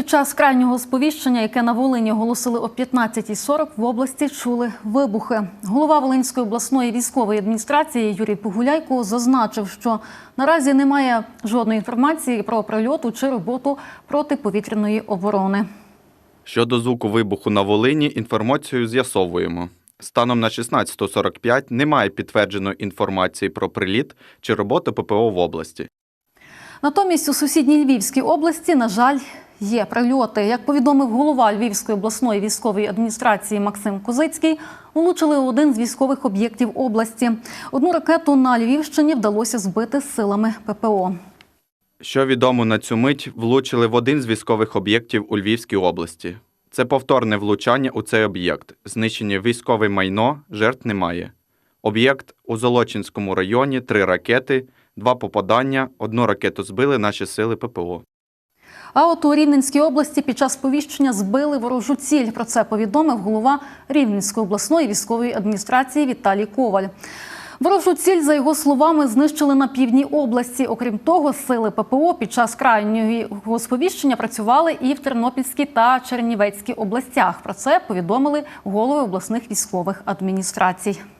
Під час крайнього сповіщення, яке на Волині оголосили о 15.40, в області чули вибухи. Голова Волинської обласної військової адміністрації Юрій Погуляйко зазначив, що наразі немає жодної інформації про прильоту чи роботу протиповітряної оборони. Щодо звуку вибуху на Волині, інформацію з'ясовуємо. Станом на 16.45 немає підтвердженої інформації про приліт чи роботу ППО в області. Натомість у сусідній Львівській області, на жаль, є прильоти. Як повідомив голова Львівської обласної військової адміністрації Максим Козицький, влучили один з військових об'єктів області. Одну ракету на Львівщині вдалося збити силами ППО. Що відомо на цю мить, влучили в один з військових об'єктів у Львівській області. Це повторне влучання у цей об'єкт. Знищення військове майно, жертв немає. Об'єкт у Золочинському районі три ракети, два попадання, одну ракету збили наші сили ППО. А от у Рівненській області під час повіщення збили ворожу ціль. Про це повідомив голова Рівненської обласної військової адміністрації Віталій Коваль. Ворожу ціль, за його словами, знищили на півдні області. Окрім того, сили ППО під час крайнього сповіщення працювали і в Тернопільській та Чернівецькій областях. Про це повідомили голови обласних військових адміністрацій.